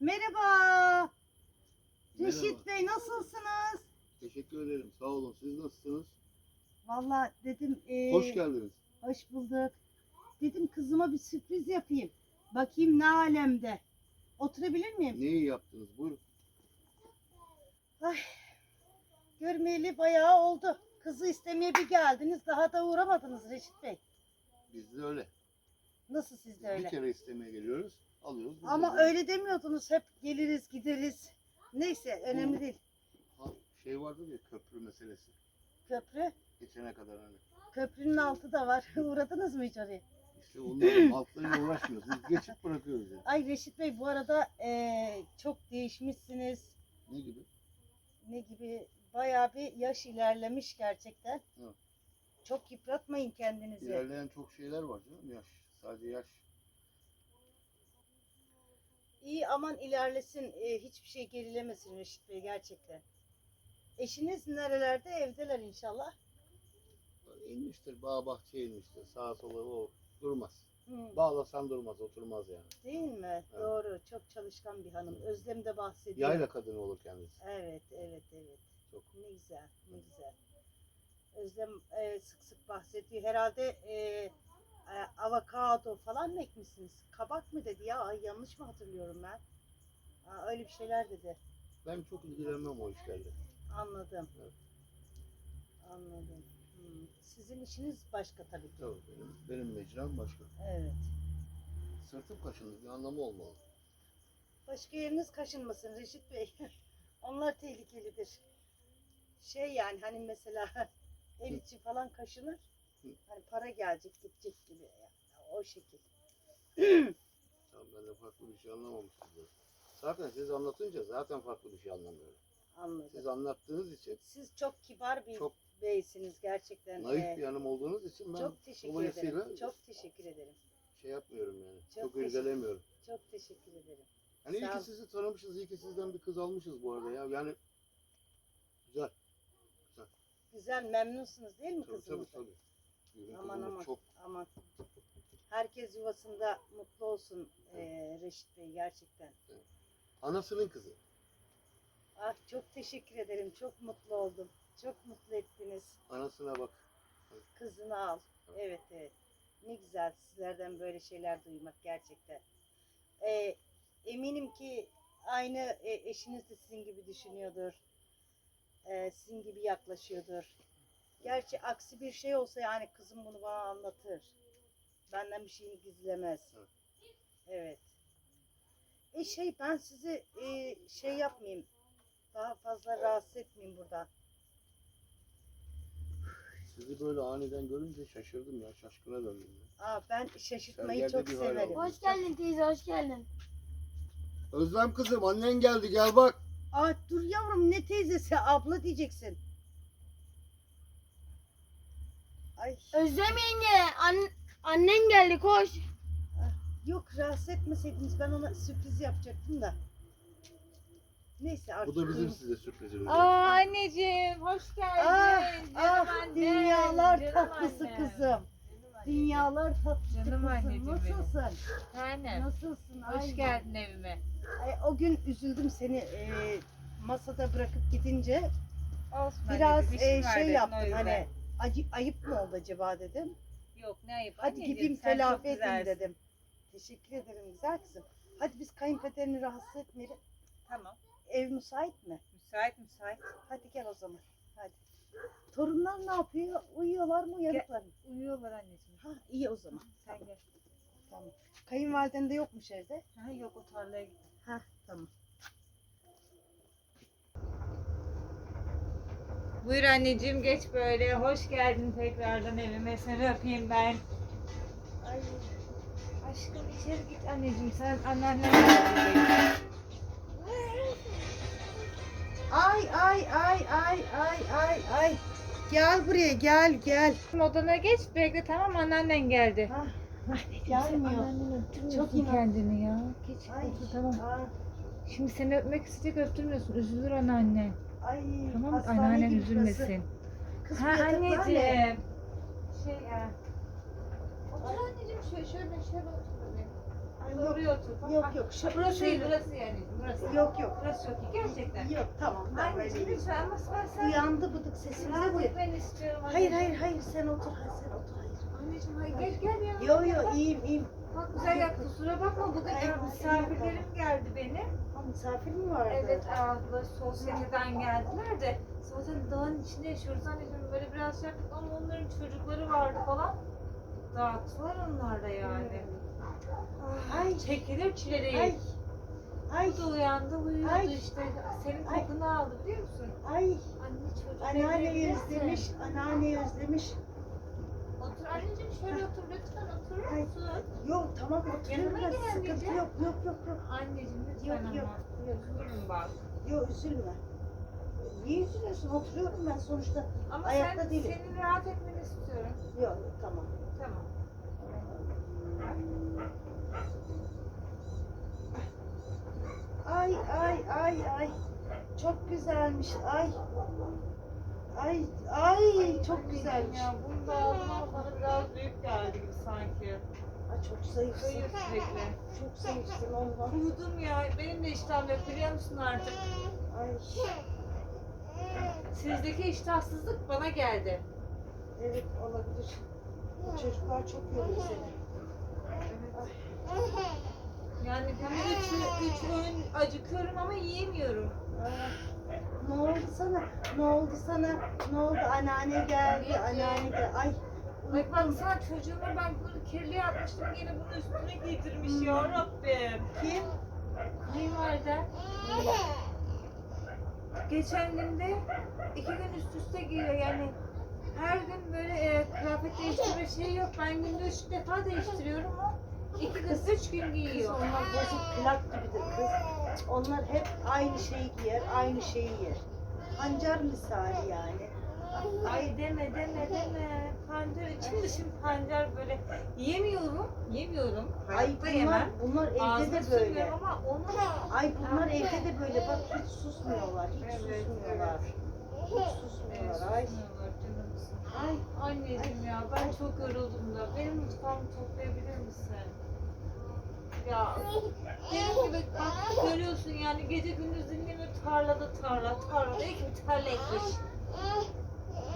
Merhaba. Reşit. Bey nasılsınız? Teşekkür ederim. Sağ olun. Siz nasılsınız? Vallahi dedim e, Hoş geldiniz. hoş bulduk. Dedim kızıma bir sürpriz yapayım. Bakayım ne alemde. Oturabilir miyim? Neyi yaptınız? Buyurun. Görmeyeli bayağı oldu. Kızı istemeye bir geldiniz. Daha da uğramadınız Reşit Bey. Biz de öyle. Nasıl siz de Bir öyle? kere istemeye geliyoruz. Alıyoruz. Ama öyle demiyordunuz. Hep geliriz gideriz. Neyse önemli değil. Ha, şey vardı ya köprü meselesi. Köprü. Geçene kadar hani. Köprünün altı da var. Uğradınız mı hiç oraya? İşte onların altlarıyla uğraşmıyoruz. Biz geçip bırakıyoruz yani. Ay Reşit Bey bu arada eee, çok değişmişsiniz. Ne gibi? Ne gibi bayağı bir yaş ilerlemiş gerçekten. Evet. Çok yıpratmayın kendinizi. İlerleyen çok şeyler var canım. Yaş. Sadece yaş. İyi aman ilerlesin. eee, hiçbir şey gerilemesin Reşit Bey gerçekten. Eşiniz nerelerde? Evdeler inşallah. İnmiştir. Bağ bahçeye inmiştir. Sağa sola o durmaz. Hı, Bağlasan durmaz. Oturmaz yani. değil mi? Evet. Doğru. Çok çalışkan bir hanım. Özlem de bahsediyor. Yayla kadını olur kendisi. Evet, evet, evet. Çok. Ne güzel, ne güzel. Özlem e, sık sık bahsediyor. Herhalde e, e, avokado falan mı ekmişsiniz? Kabak mı dedi ya? Ay, yanlış mı hatırlıyorum ben? Aa, öyle bir şeyler dedi. Ben çok ilgilenmem o işlerle. Anladım. Evet. Anladım. Hmm. Sizin işiniz başka tabii ki. Tabii benim, benim mecram başka. Evet. Sırtım kaşındı. Bir anlamı olmalı. Başka yeriniz kaşınmasın Reşit Bey. Onlar tehlikelidir. Şey yani hani mesela ev içi falan kaşınır. Hani para gelecek gidecek gibi. Yani. O şekil. Tamam ben de farklı bir şey anlamamıştım. zaten. Zaten siz anlatınca zaten farklı bir şey anlamıyorum. Anladım. Siz anlattığınız için Siz çok kibar bir çok beysiniz gerçekten. naif Ee, bir yanım olduğunuz için ben çok teşekkür dolayısıyla ederim. Çok teşekkür ederim. şey yapmıyorum yani. Çok Çok, teşekkür- irdelemiyorum. Çok teşekkür ederim. Hani iyi Sağ ki sizi tanımışız, iyi ki sizden bir kız almışız bu arada ya. Yani güzel. Güzel memnunsunuz değil mi Tabii tabii kızınızdan? tabii. Bizim Aman aman çok aman. Herkes yuvasında mutlu olsun ee, Reşit Bey gerçekten. anasının kızı. Ah çok teşekkür ederim. Çok mutlu oldum. Çok mutlu ettiniz. Anasına bak. Kızını al. Evet evet. Ne güzel sizlerden böyle şeyler duymak gerçekten. Ee, eminim ki aynı e, eşiniz de sizin gibi düşünüyordur. Ee, sizin gibi yaklaşıyordur. Gerçi aksi bir şey olsa yani kızım bunu bana anlatır. Benden bir şeyini gizlemez. Evet. Evet. E şey ben sizi e, şey yapmayayım. Daha fazla rahatsız etmeyeyim buradan. Sizi böyle aniden görünce şaşırdım ya. Şaşkına döndüm ya. Aa, ben şaşırtmayı Sergerde çok bir hal severim. Hoş geldin teyze, hoş geldin. Özlem kızım annen geldi gel bak. Aa, dur yavrum ne teyzesi abla diyeceksin. Ay Özlem yenge, an- annen geldi koş. yok rahatsız etmeseydiniz ben ona sürpriz yapacaktım da. Neyse artık. Bu da bizim size sürprizimiz. Aa anneciğim hoş geldin. Ah, Canım ah dünyalar canım tatlısı annem. kızım. Dünyalar tatlısı Canım kızım. anneciğim. Nasılsın? Tanem. Nasılsın? Hoş Ay. geldin evime. Ay, o gün üzüldüm seni e, masada bırakıp gidince. Olsun Biraz e, var şey dedin o yaptım yüzden. hani acı, ayıp mı oldu acaba dedim. Yok ne ayıp Hadi anneciğim, gideyim sen çok telafi edeyim güzelsin. dedim. Teşekkür ederim güzel kızım. Hadi biz kayınpederini rahatsız etmeyelim. Tamam. Ev müsait mi? Müsait müsait. Hadi gel o zaman. Hadi. Torunlar ne yapıyor? Uyuyorlar mı uyanıklar mı? Uyuyorlar anneciğim. Ha iyi o zaman. Sen gel. Tamam. Kayınvaliden de yokmuş evde. Ha, yok o tarlaya git. Ha tamam. Buyur anneciğim geç böyle. Hoş geldin tekrardan evime. Seni öpeyim ben. Ay aşkım içeri git anneciğim. Sen anneannenle Ay ay ay ay ay ay ay. Gel buraya gel gel. Odana geç bekle tamam anneannen geldi. Ha, Anneciğim Gelmiyor. anneannen Çok inat. kendini ya. Geç ay. otur tamam. Aa, Şimdi seni öpmek isteyecek öptürmüyorsun. Üzülür anneanne. Ay. Tamam hastane Anneannen gibi burası. üzülmesin. Kız Ha bu yataklar ne? anneciğim. Şey ya. Otur anneciğim şöyle şöyle şöyle otur bebeğim. Ay, yok. otur. Bak, Yok bak. yok. Şu, Burası değil, şöyle- burası yani. Burası. Yok yok. Burası çok iyi. Gerçekten. Yok tamam ben Anneciğim böyleyim. lütfen ama ben sen Uyandı bıdık sesimize rahat de. etmeni istiyorum. Hayır anneciğim. hayır hayır sen otur. Hayır sen otur. Hayır. Anneciğim hayır gel gel ya. Yo yo iyiyim iyiyim. Bak güzel ya kusura bakma bugün e, hayır, misafirlerim geldi benim. Misafir mi vardı? Evet abla sosyeteden geldiler de zaten dağın içinde yaşıyoruz anneciğim böyle biraz şey yaptık ama onların çocukları vardı falan. Dağıttılar onlar da yani. Ay, Ay. çekilir çile değil. Ay. Ay. Bu da uyandı uyuyordu Ay. işte. Senin kokunu aldı biliyor musun? Ay. Anne çocuk evlenirse. özlemiş. Anneanneyi özlemiş. Anneciğim şöyle otur lütfen oturur musun? Yok tamam oturuyorum Yanıma ben. gel Sıkıntı anneciğim. yok. Yok yok yok. Anneciğim lütfen Yok, ama. yok. Üzülürüm bak. Yok üzülme. Niye üzülüyorsun? Oturuyorum ben sonuçta. Ama Ayakta sen, değilim. senin rahat etmeni istiyorum. Yok yok tamam. Tamam. Ay ay ay ay. Çok güzelmiş. Ay. Ay ay çok güzelmiş. Ya bunu da bana biraz büyük geldi gibi sanki. Ay çok zayıfsın. Zayıf sürekli. Çok zayıfsın ondan. Uyudum ya. Benim de iştahım yok biliyor musun artık? Ay. Sizdeki iştahsızlık bana geldi. Evet olabilir. Bu çocuklar çok yoruyor seni. Yani günde üç, üç öğün acıkıyorum ama yiyemiyorum. Ay. Ne oldu sana? Ne oldu sana? Ne oldu? Anneanne geldi. Anneanne geldi. Ay. Bak baksana çocuğuma ben bunu kirli yapmıştım yine bunu üstüne giydirmiş ya Rabbim. Kim? Kayınvalide. Geçen günde iki gün üst üste giyiyor yani her gün böyle e, kıyafet değiştirme şeyi yok. Ben günde üç defa değiştiriyorum. İki gün, üç gün Kız giyiyor. onlar bozuk plak gibidir kız. Onlar hep aynı şeyi giyer, aynı şeyi yer. Pancar misali yani. Ay deme deme deme. Pancar içim dışım pancar böyle yemiyorum. Yemiyorum. Ay Hayatta bunlar, yemem. bunlar evde Ağzına de böyle. sürmüyorum ama onu Ay bunlar evde de böyle. Bak hiç susmuyorlar. Hiç Evet, susmuyorlar. Hiç susmuyorlar. Ay. Ay. Anneciğim ya ben çok yoruldum da benim mutfağımı toplayabilir misin? Ya benim gibi bak görüyorsun yani gece gündüz dinlemiyor tarlada tarla tarlada ekip tarla ekmiş.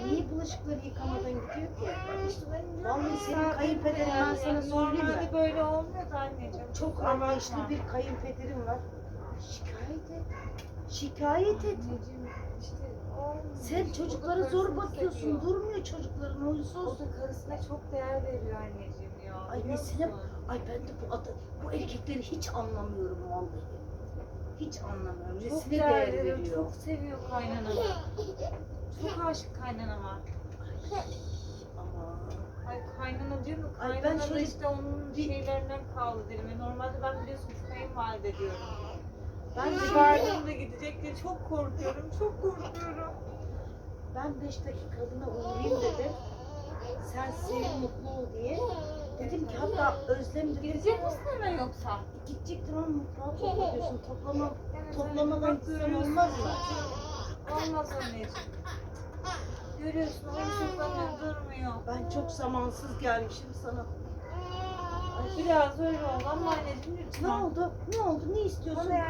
Niye bulaşıkları yıkamadan gidiyor ki? Vallahi senin kayınpederin ben sana söyleyeyim mi? Normalde böyle olmuyordu anneciğim. Çok anlayışlı bir kayınpederim var. Şikayet et. Şikayet et. Anneciğim işte olmuyor. Sen O da çocuklara zor bakıyorsun. seviyor. Durmuyor çocukların O huysuz. da karısına çok değer veriyor anneciğim ya. Ay nesine? Ay ben de bu adı, bu erkekleri hiç anlamıyorum vallahi. Hiç anlamıyorum. Çok Nesine değer veriyor, çok seviyor kaynanamı. Çok aşık kaynanama. Aman. Ay kaynana diyor mu? Ay ben Kaynana da şöyle işte onun bir- şeylerinden kaldı dilime. Normalde ben biliyorsun kayınvalide diyorum. Ben çıkardığımda gidecek diye çok korkuyorum, çok korkuyorum. ben beş dakikalığına uğrayayım dedim. Sen sev mutlu ol diye. Dedim ki hatta Özlem dedim. Gidecek misin hemen yoksa? Gidecektim ama topluyorsun. Toplama, toplamadan gitsen olmaz mı? Olmaz anneciğim. Görüyorsun o sırtlanıyor durmuyor. Ben çok zamansız gelmişim sana. Biraz öyle oldu ama anneciğim Ne lütfen. oldu? Ne oldu? Ne istiyorsun? Bana.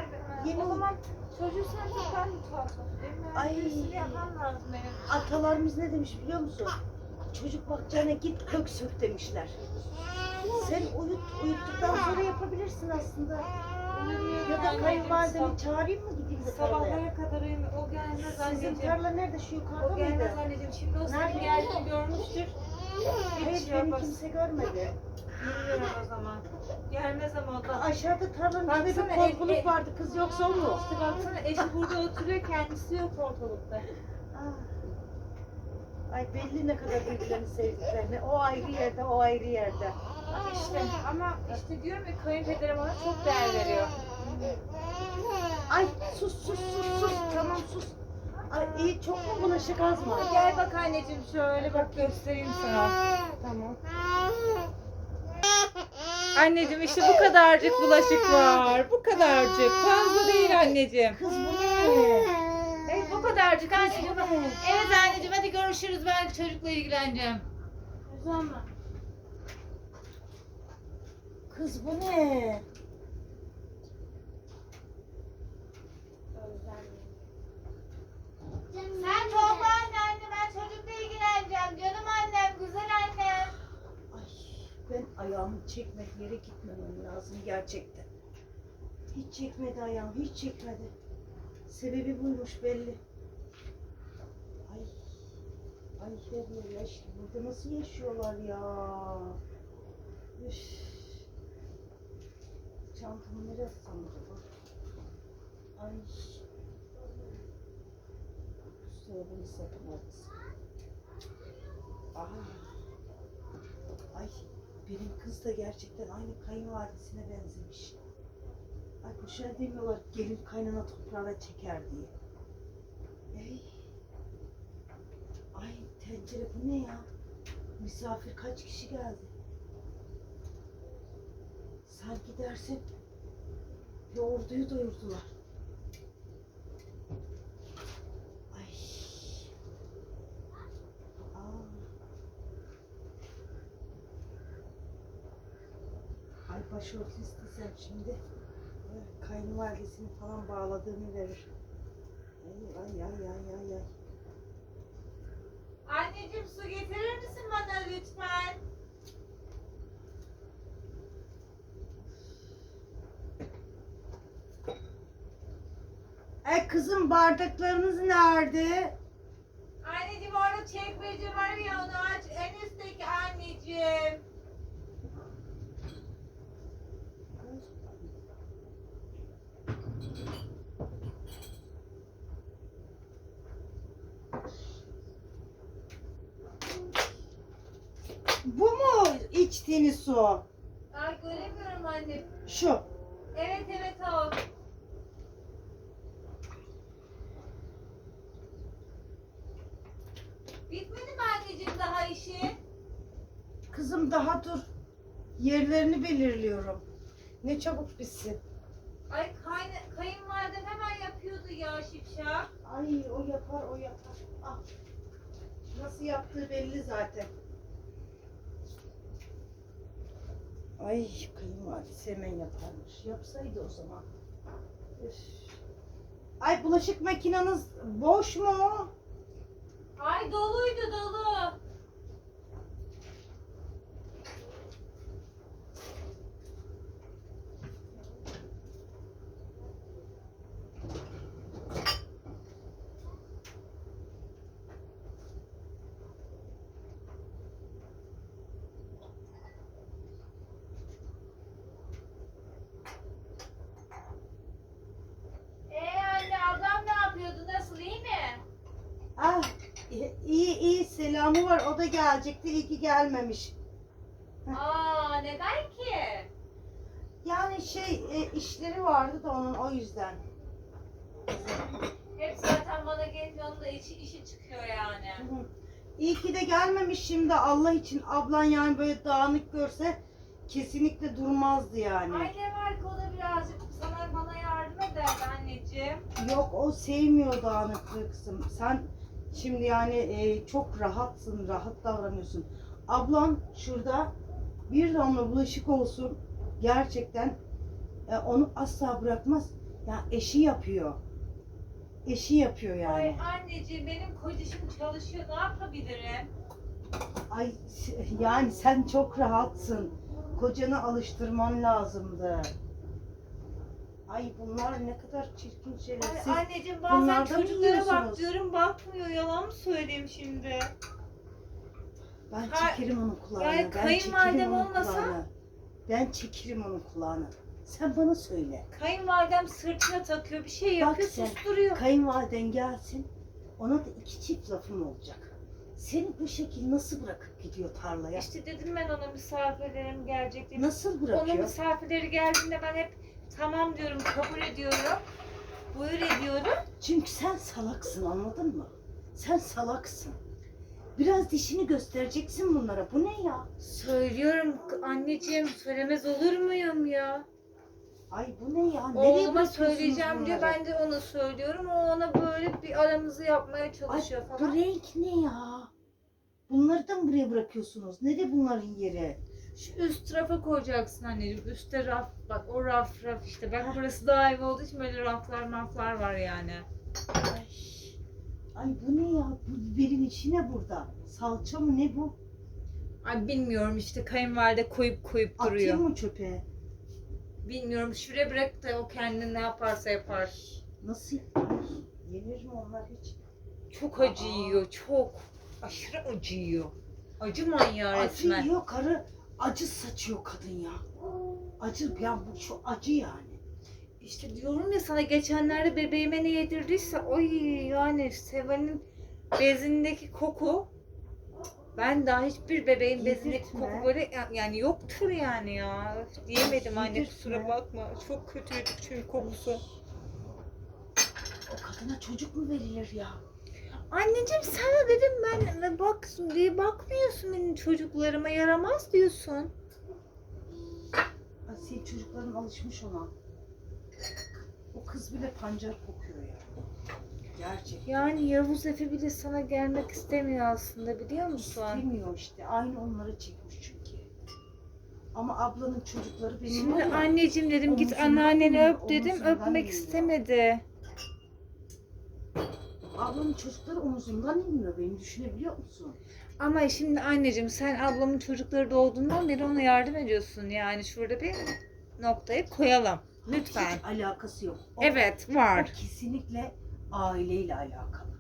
Yeni- O zaman çocuğu sen tut ben. Yani Ay. birisini yapmam lazım benim. Atalarımız ne demiş biliyor musun? Çocuk bakacağına git kök sök demişler. Sen uyut, uyuttuktan sonra yapabilirsin aslında. Ya da kayınvalidemi çağırayım mı gideyim de tarlaya? Sabahlara kadar uyumuyor. O gelmez Sizin anneciğim. tarla nerede? Şu yukarıda O mıydı? gelmez anneciğim. Şimdi o senin Nerede? geldiğini görmüştür. Hayır Hiç beni yapmaz. kimse görmedi. Bilmiyorum o zaman. Gelmez ama o da. Aşağıda tarlanın içinde Baksana, bir ev- korkuluk ev- vardı. Kız yoksa o mu? İşte baksana eşi burada oturuyor kendisi yok ortalıkta. Ah. Ay belli ne kadar birbirlerini sevdiklerini. O ayrı yerde, o ayrı yerde. İşte ama işte diyorum ya kayınpederim ona çok değer veriyor. Ay sus sus sus sus. Tamam sus. Ay iyi çok mu bulaşık az mı? Gel bak anneciğim şöyle bak göstereyim sana. Tamam. Anneciğim işte bu kadarcık bulaşık var. Bu kadarcık. Fazla değil anneciğim. Kız bu ne? Evet bu kadarcık anneciğim. Evet anneciğim hadi görüşürüz. Ben çocukla ilgileneceğim. Kız bu ne? Sen topla anne ben çocukla ilgileneceğim. Canım annem, güzel annem. Ay ben ayağımı çekmek yere gitmemem lazım gerçekten. Hiç çekmedi ayağım, hiç çekmedi. Sebebi buymuş belli. Ay, ay her yer yaş. Burada nasıl yaşıyorlar ya? Üff. Çantamı nereye atsam acaba? Ay. Buzdolabını satın alsın. Aha. Ay benim kız da gerçekten aynı kayınvalidesine benzemiş. Ay boşuna demiyorlar gelin kaynana toprağına çeker diye. Ey. Ay tencere bu ne ya? Misafir kaç kişi geldi? Sanki dersin bir orduyu doyurdular. Ay. Aa. Ay başörtü istesem şimdi kayınvalidesini falan bağladığını verir. Ay ay ay ay ay. Anneciğim su getirir misin bana lütfen? Ay kızım bardaklarınız nerede? Anneciğim orada çekmece var ya onu aç. En üstteki anneciğim. Bu mu içtiğiniz su? Ay göremiyorum anne. Şu. Evet evet o. Bitmedi mi anneciğim daha işi? Kızım daha dur. Yerlerini belirliyorum. Ne çabuk bitsin. Ay kayna, kayınvalidem hemen yapıyordu ya şipşak. Ay o yapar o yapar. Ah. Nasıl yaptığı belli zaten. Ay kayınvalidesi hemen yaparmış. Yapsaydı o zaman. Üf. Ay bulaşık makineniz boş mu? Ay doluydu dolu. Ee anne ablam ne yapıyordu? Nasıl iyi mi? Ah iyi iyi selamı var. O da gelecekti. İyi ki gelmemiş. Aa neden ki? Yani şey e, işleri vardı da onun o yüzden. Hep zaten bana gelince onun da işi, işi çıkıyor yani. Hı. İyi ki de gelmemiş şimdi Allah için. Ablan yani böyle dağınık görse kesinlikle durmazdı yani. Ay ne var ki o da birazcık sana bana yardım ederdi anneciğim. Yok o sevmiyor dağınıklığı kızım. Sen şimdi yani e, çok rahatsın, rahat davranıyorsun. Ablan şurada bir damla bulaşık olsun gerçekten e, onu asla bırakmaz. Ya eşi yapıyor. Eşi yapıyor yani. Ay anneciğim benim kocacığım çalışıyor ne yapabilirim? Ay yani sen çok rahatsın. Kocanı alıştırman lazımdı. Ay bunlar ne kadar çirkin şeyler. Ay Siz- anneciğim bazen bunlardan mı çocuklara bak yiyorsunuz? diyorum bakmıyor yalan mı söyleyeyim şimdi? ben Kay- çekerim onun kulağını. yani ben kayınvalidem çekerim onun olmasa- kulağını. Ben çekerim onun kulağını. Sen bana söyle. Kayınvalidem sırtına takıyor bir şey yapıyor sen, susturuyor. Kayınvaliden gelsin. Ona da iki çift lafım olacak. Seni bu şekil nasıl bırakıp gidiyor tarlaya? İşte dedim ben ona misafirlerim gelecek diye. Nasıl Onun bırakıyor? misafirleri geldiğinde ben hep tamam diyorum kabul ediyorum. Buyur ediyorum. Çünkü sen salaksın anladın mı? Sen salaksın. Biraz dişini göstereceksin bunlara. Bu ne ya? Söylüyorum anneciğim söylemez olur muyum ya? Ay bu ne ya? Nereye Oğluma bırakıyorsunuz söyleyeceğim diyor bunları? ben de ona söylüyorum. O ona böyle bir aramızı yapmaya Ay çalışıyor bu falan. renk ne ya? Bunları da mı buraya bırakıyorsunuz? Nerede bunların yeri? Şu üst rafa koyacaksın anneciğim. Üstte raf bak o raf raf işte. Bak burası daha ev olduğu için böyle raflar maflar var yani. Ay, ay bu ne ya? Bu biberin içi ne burada? Salça mı ne bu? Ay bilmiyorum işte kayınvalide koyup koyup duruyor. Atayım mı çöpe? Bilmiyorum şuraya bırak da o kendini ne yaparsa yapar. Nasıl? Yenir mi onlar hiç? Çok acı yiyor çok. Aşırı acı yiyor. Acı manyağı Acı resmen. yiyor karı. Acı saçıyor kadın ya. Acı ya bu şu acı yani. İşte diyorum ya sana geçenlerde bebeğime ne yedirdiyse oy yani Seval'in bezindeki koku ben daha hiçbir bebeğin bezindeki koku böyle yani yoktur yani ya. Diyemedim anne kusura bakma. Çok kötüydü çünkü kokusu. O kadına çocuk mu verilir ya? Anneciğim sana dedim ben bak diye bakmıyorsun benim çocuklarıma yaramaz diyorsun. Senin çocukların alışmış ona. O kız bile pancar kokuyor ya. Gerçekten. Yani Yavuz Efe bile sana gelmek istemiyor aslında biliyor musun? Bilmiyor işte. Aynı onları çekmiş çünkü. Ama ablanın çocukları benim Şimdi anneciğim dedim git anneanneni öp dedim öpmek istemedi. Ablamın çocukları omuzundan inmiyor beni düşünebiliyor musun? Ama şimdi anneciğim sen ablamın çocukları doğduğundan beri ona yardım ediyorsun. Yani şurada bir noktayı koyalım. Lütfen. Hiç alakası yok. O, Evet o var. kesinlikle aileyle alakalı.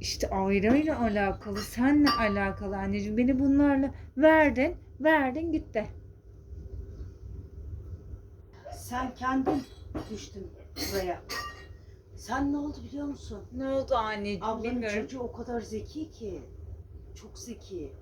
İşte aileyle alakalı, senle alakalı anneciğim. Beni bunlarla verdin, verdin gitti. Sen kendin düştün buraya. Sen ne oldu biliyor musun? Ne oldu anneciğim Ablanın bilmiyorum. çocuğu o kadar zeki ki. Çok zeki.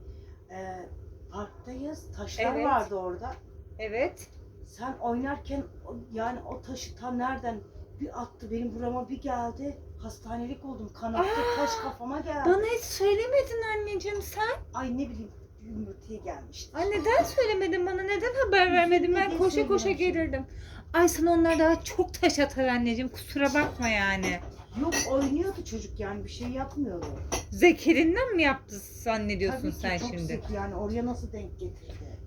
Ee, parktayız. Taşlar Evet. vardı orada. Evet. Sen oynarken o- yani o taşı tam nereden bir attı benim burama bir geldi. Hastanelik oldum. Kanattı Aa! taş kafama geldi. Bana hiç söylemedin anneciğim sen. Ay ne bileyim yumurtaya gelmişti. Ay neden söylemedin bana? Neden haber vermedin? Ben diye koşa koşa gelirdim. Ay sana onlar daha çok taş atar anneciğim. Kusura bakma yani. Yok oynuyordu çocuk yani bir şey yapmıyordu. Zekerinden mi yaptı zannediyorsun Tabii ki sen çok şimdi? zeki yani oraya nasıl denk getirdi?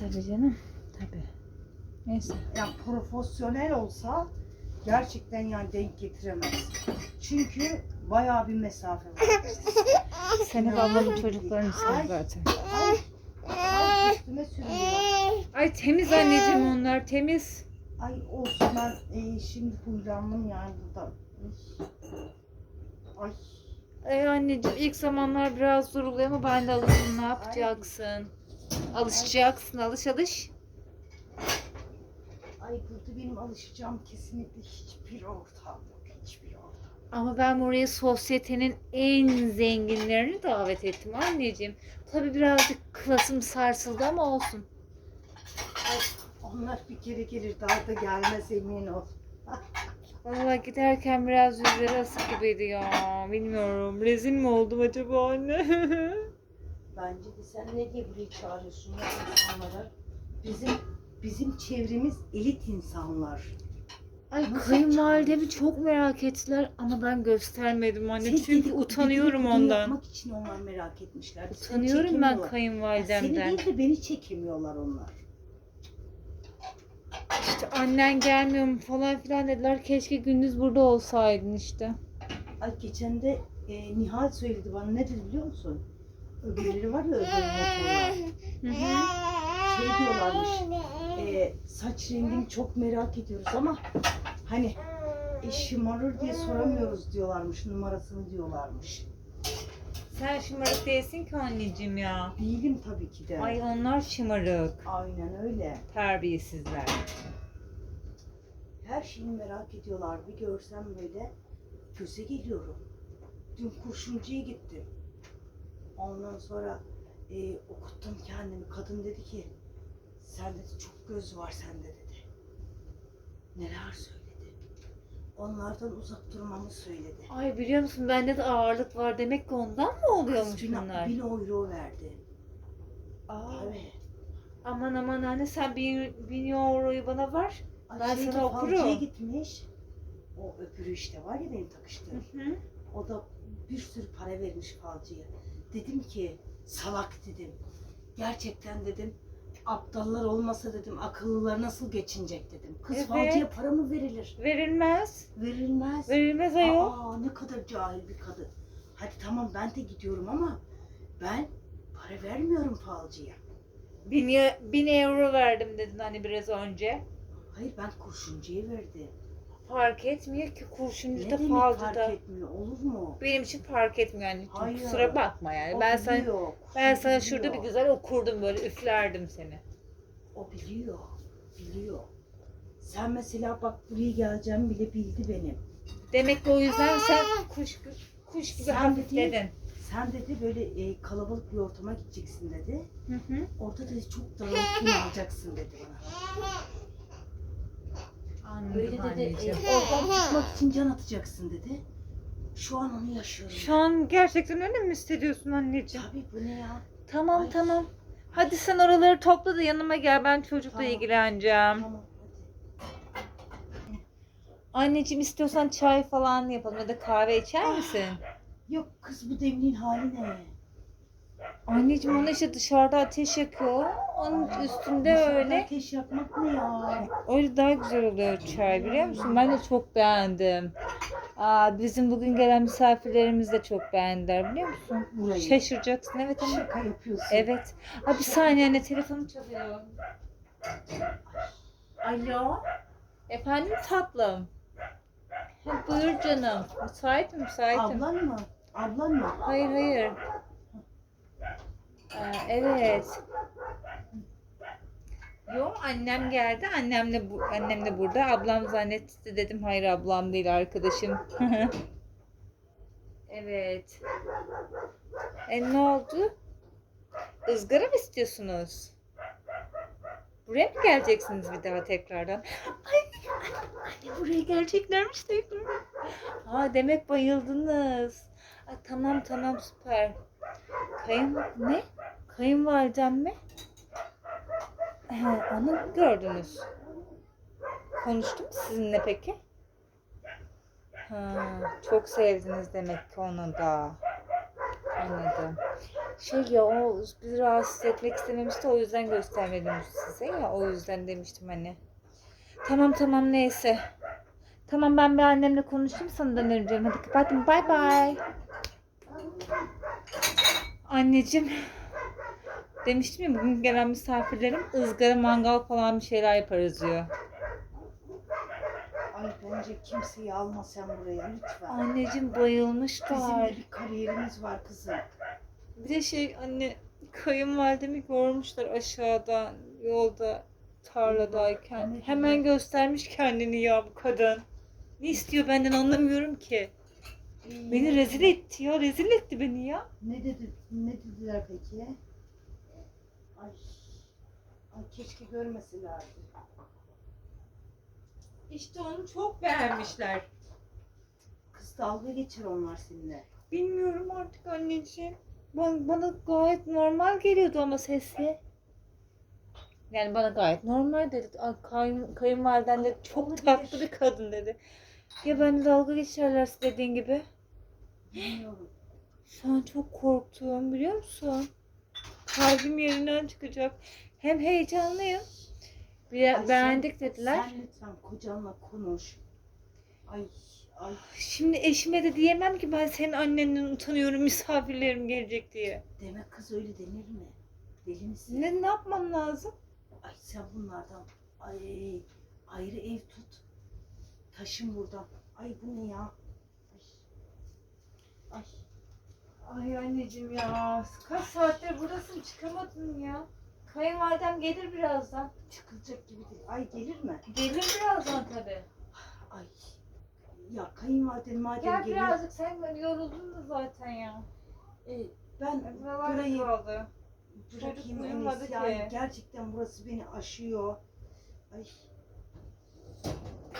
Tabii canım. Tabii. Neyse. Yani profesyonel olsa gerçekten yani denk getiremez. Çünkü bayağı bir mesafe var. Senin ablamın çocuklarını Ay. sen zaten. Ay, ay üstüme sürüyor. Ay temiz anneciğim onlar temiz. Ay olsun ben e, şimdi huylandım yani burada. Ay. Ay anneciğim ilk zamanlar biraz zor oluyor ama ben de alıştım. Ne yapacaksın? Alışacaksın. Alış alış. Ay burada benim alışacağım kesinlikle hiçbir ortam yok. Hiçbir ortam. Ama ben buraya sosyetenin en zenginlerini davet ettim anneciğim. Tabii birazcık klasım sarsıldı ama olsun. Onlar bir kere gelir daha da gelmez emin ol. Vallahi giderken biraz yüzleri asık gibiydi ya. Bilmiyorum. Rezil mi oldum acaba anne? Bence de sen ne diye buraya çağırıyorsun ya insanları? Bizim bizim çevremiz elit insanlar. Ay Nasıl kayınvalidemi çok merak ettiler ama ben göstermedim anne. Seni Çünkü dedik- utanıyorum dedikodu ondan. yapmak için onlar merak etmişler. Utanıyorum ben çekemiyorlar. Seni kayınvalidemden. değil de beni çekemiyorlar onlar. İşte annen gelmiyor mu falan filan dediler. Keşke gündüz burada olsaydın işte. Ay geçen de e, Nihal söyledi bana ne dedi biliyor musun? Öbürleri var ya öbür motorlar. Hı hı. Şey diyorlarmış. e, saç rengini çok merak ediyoruz ama hani e, şımarır diye soramıyoruz diyorlarmış numarasını diyorlarmış. Sen şımarık değilsin ki anneciğim ya. Değilim tabii ki de. Ay onlar şımarık. Aynen öyle. Terbiyesizler. Her şeyi merak ediyorlar. Bir görsem böyle göze geliyorum. Dün kurşuncuya gittim. Ondan sonra e, okuttum kendimi. Kadın dedi ki sende de çok göz var sende dedi. Neler söyledi. Onlardan uzak durmamı söyledi. Ay biliyor musun bende de ağırlık var demek ki ondan mı oluyormuş bin, bunlar? bin euro verdi. Aa, Tabii. aman aman anne sen bin, bin euroyu bana ver. Ay, Ben şeyde sana okurum. gitmiş. O öbürü işte var ya benim takıştığım. Hı hı. O da bir sürü para vermiş falcıya. Dedim ki salak dedim. Gerçekten dedim aptallar olmasa dedim akıllılar nasıl geçinecek dedim. Kız Evet. falcıya para mı verilir? Verilmez. Verilmez. Verilmez ayol. Aa ne kadar cahil bir kadın. Hadi tamam ben de gidiyorum ama ben Para vermiyorum falcıya. Bin, bin euro verdim dedin hani biraz önce. Hayır ben kurşuncuya verdim. Fark etmiyor ki Ne kurşuncu da demek falcı fark da. etmiyor olur mu? Benim için fark etmiyor yani. Hayır. Kusura bakma yani. O ben sana biliyor, ben sana şurada bir biliyor. güzel okurdum böyle üflerdim seni. O biliyor. Biliyor. Sen mesela bak buraya geleceğim bile bildi benim. Demek ki o yüzden sen kuş kuş gibi Sen hafifledin. Sen dedi böyle e, kalabalık bir ortama gideceksin dedi. Hı hı. Orada dedi çok dağınık alacaksın dedi bana. Anladım Böyle dedi e, anneciğim. oradan çıkmak için can atacaksın dedi. Şu an onu yaşıyorum. Şu an gerçekten öyle mi hissediyorsun anneciğim? Tabii bu ne ya? Tamam Ay. tamam. Hadi sen oraları topla da yanıma gel. Ben çocukla Tamam. ilgileneceğim. Tamam hadi. Anneciğim istiyorsan çay falan yapalım ya da kahve içer Ah. misin? Yok kız bu demliğin hali ne? Anneciğim onu işte dışarıda ateş yakıyor. Onun üstünde Dışarıda öyle. Ateş yakmak ne ya? Öyle daha güzel oluyor çay biliyor musun? Ben de çok beğendim. Aa, bizim bugün gelen misafirlerimiz de çok beğendiler biliyor musun? Burayı. Şaşıracaksın evet ama. Şaka yapıyorsun. Evet. Ha bir saniye anne telefonum çalıyor. Alo. Efendim tatlım. Ha, buyur canım. Müsaitim müsaitim. Ablan mı? Ablan mı? Hayır hayır. Evet. Yo annem geldi. Annem de bu annem burada. Ablam zannetti dedim. Hayır ablam değil arkadaşım. evet. E ne oldu? Izgara mı istiyorsunuz? Buraya mı geleceksiniz bir daha tekrardan? Ay, anne buraya geleceklermiş tekrar. Aa demek bayıldınız. Aa, tamam tamam süper. Kayın ne? Kayınvalidem mi? He, onu mu gördünüz. Konuştu mu sizinle peki? Ha, çok sevdiniz demek ki onu da. Anladım. Şey ya o bizi rahatsız etmek istememişti o yüzden göstermedim size ya o yüzden demiştim hani. Tamam tamam neyse. Tamam ben bir annemle konuşayım sana dönerim canım. Hadi kapattım. Bay bay. Anneciğim. Demiştim ya bugün gelen misafirlerim ızgara mangal falan bir şeyler yaparız diyor. Ay bence kimseyi alma sen buraya lütfen. Anneciğim Bizim bayılmışlar. de bir kariyerimiz var kızım. Bir de şey anne kayınvalidemi görmüşler aşağıda yolda tarladayken. Hemen göstermiş kendini ya bu kadın. Ne istiyor benden anlamıyorum ki. Beni rezil etti ya rezil etti beni ya. Ne dedi? Ne dediler peki? Ay. Ay keşke görmeselerdi. İşte onu çok beğenmişler. Kız dalga geçer onlar seninle. Bilmiyorum artık anneciğim. Bana, bana gayet normal geliyordu ama sesi. Yani bana gayet normal dedi. Ay, Kayın, kayınvaliden de çok Olabilir. tatlı bir kadın dedi. Ya ben de dalga geçerlerse dediğin gibi. Bilmiyorum. Şu an çok korktum biliyor musun? Kalbim yerinden çıkacak. Hem heyecanlıyım. Bir, Ay sen- beğendik dediler. Sen lütfen kocanla konuş. Ay ay Şimdi eşime de diyemem ki ben senin annenden utanıyorum misafirlerim gelecek diye. demek kız öyle denir mi? Deli misin? Ne, ne yapmam lazım? Ay sen bunlardan ay ayrı ev tut. Taşın buradan. Ay bu ne ya? Ay. Ay. Ay anneciğim ya. Kaç saattir buradasın çıkamadın ya. Kayınvalidem gelir birazdan. Çıkılacak gibi değil. Ay gelir mi? Gelir birazdan tabii. Ay. Ya kayınvaliden madem Gel geliyor. birazcık sen böyle yoruldun da zaten ya. e, ben Buralar burayı kaldı. bırakayım en uyumadı iyisi. Yani ki. gerçekten burası beni aşıyor. Ay.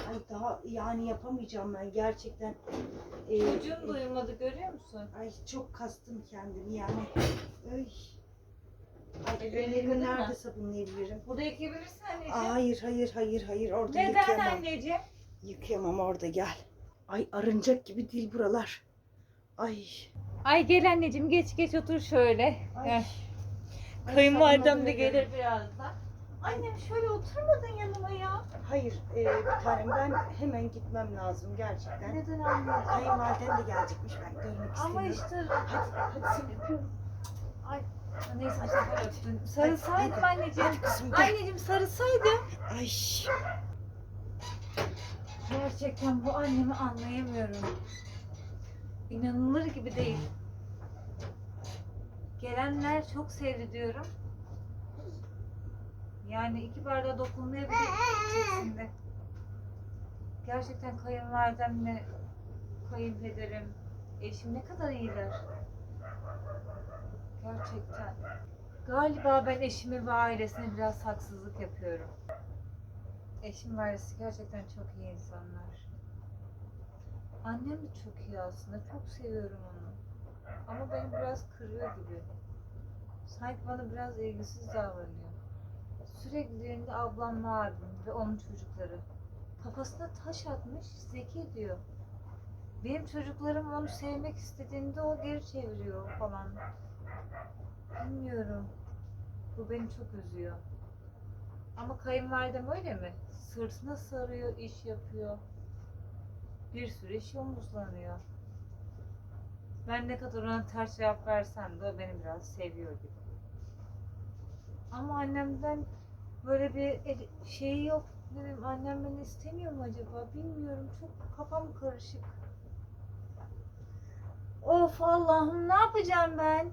Ay daha yani yapamayacağım ben gerçekten. E, Çocuğun da uyumadı görüyor musun? Ay çok kastım kendimi yani. Ay. Ay ellerimi nerede sabunlayabilirim? Burada yıkayabilirsin anneciğim. Hayır hayır hayır hayır orada Neden yıkayamam. anneciğim? Yıkayamam orada gel. Ay arınacak gibi değil buralar. Ay. Ay gel anneciğim geç geç otur şöyle. Ay. Ay, Kayınvalidem de gelir birazdan. Annem şöyle oturmadın yanıma ya. Hayır e, bir tanem ben hemen gitmem lazım gerçekten. Neden anne? Kayınvaliden de gelecekmiş ben görmek Ama istemiyorum. işte Hadi hadi seni öpüyorum. Ay. Neyse bu sefer öptün. Sarılsaydım anneciğim. Kızım gel. Anneciğim sarılsaydım. Ay. Gerçekten bu annemi anlayamıyorum. İnanılır gibi değil. Gelenler çok sevdi diyorum. Yani iki bardağa dokunmayabilir içerisinde. Gerçekten kayınvalidemle kayınpederim, eşim ne kadar iyiler. Gerçekten. Galiba ben eşimi ve ailesine biraz haksızlık yapıyorum. Eşim ve ailesi gerçekten çok iyi insanlar. Annem de çok iyi aslında. Çok seviyorum onu. Ama beni biraz kırıyor gibi. Sanki bana biraz ilgisiz davranıyor. Sürekli ablamla abim ve onun çocukları. Kafasına taş atmış, zeki diyor. Benim çocuklarım onu sevmek istediğinde o geri çeviriyor falan. Bilmiyorum. Bu beni çok üzüyor. Ama kayınvalidem öyle mi? Sırtına sarıyor, iş yapıyor. Bir sürü iş omuzlanıyor. Ben ne kadar ona ters cevap versem de o beni biraz seviyor gibi. Ama annemden böyle bir el- şeyi yok. Bileyim annem beni istemiyor mu acaba? Bilmiyorum. Çok kafam karışık. Of Allah'ım ne yapacağım ben?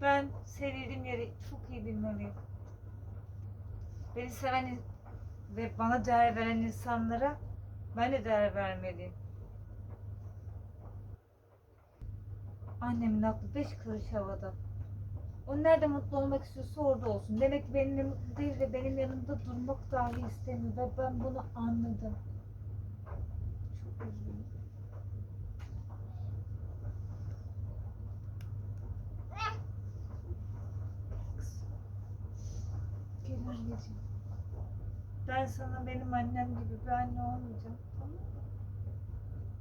Ben sevildiğim yeri çok iyi bilmeliyim. Beni seven ve bana değer veren insanlara ben de değer vermeliyim. Annemin aklı beş karış havada. O nerede mutlu olmak istiyorsa orada olsun. Demek ki mutlu değil ve benim yanımda durmak dahi istemiyor ve ben bunu anladım. Çok üzgünüm. Ben sana benim annem gibi bir anne olmayacağım. Tamam mı?